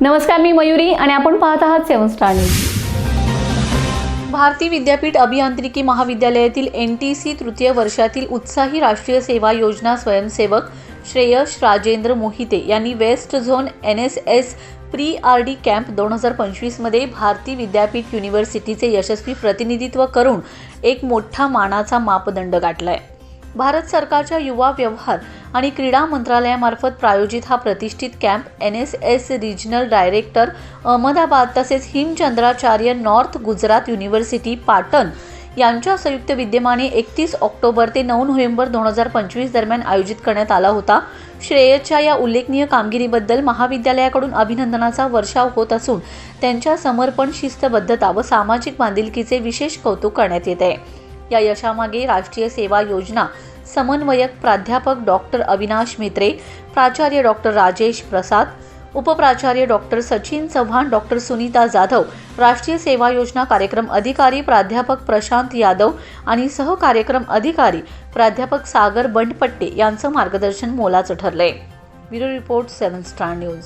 नमस्कार मी मयुरी आणि आपण पाहत आहात सेवन स्टार न्यूज. भारती विद्यापीठ अभियांत्रिकी महाविद्यालयातील एन टी सी तृतीय वर्षातील उत्साही राष्ट्रीय सेवा योजना स्वयंसेवक श्रेयश राजेंद्र मोहिते यांनी west zone N S S pre R D camp दोन हजार पंचवीसमध्ये भारती विद्यापीठ युनिव्हर्सिटीचे यशस्वी प्रतिनिधित्व करून एक मोठा मानाचा मापदंड गाठला आहे भारत सरकारच्या युवा व्यवहार आणि क्रीडा मंत्रालयामार्फत प्रायोजित हा प्रतिष्ठित camp N S S regional director Ahmedabad तसेच हिमचंद्राचार्य नॉर्थ गुजरात युनिव्हर्सिटी पाटण यांच्या संयुक्त विद्यमाने एकतीस ऑक्टोबर ते नऊ नोव्हेंबर दोन हजार पंचवीस दरम्यान आयोजित करण्यात आला होता. श्रेयसच्या या उल्लेखनीय कामगिरीबद्दल महाविद्यालयाकडून अभिनंदनाचा वर्षाव होत असून त्यांच्या समर्पण शिस्तबद्धता व सामाजिक बांधिलकीचे विशेष कौतुक करण्यात येत आहे. या यशामागे राष्ट्रीय सेवा योजना समन्वयक प्राध्यापक डॉक्टर अविनाश मित्रे प्राचार्य डॉक्टर राजेश प्रसाद उपप्राचार्य डॉक्टर सचिन चव्हाण डॉक्टर सुनीता जाधव राष्ट्रीय सेवा योजना कार्यक्रम अधिकारी प्राध्यापक प्रशांत यादव आणि सहकार्यक्रम अधिकारी प्राध्यापक सागर बंडपट्टे यांचं मार्गदर्शन मोलाचं ठरलंय. Bureau report seven star news.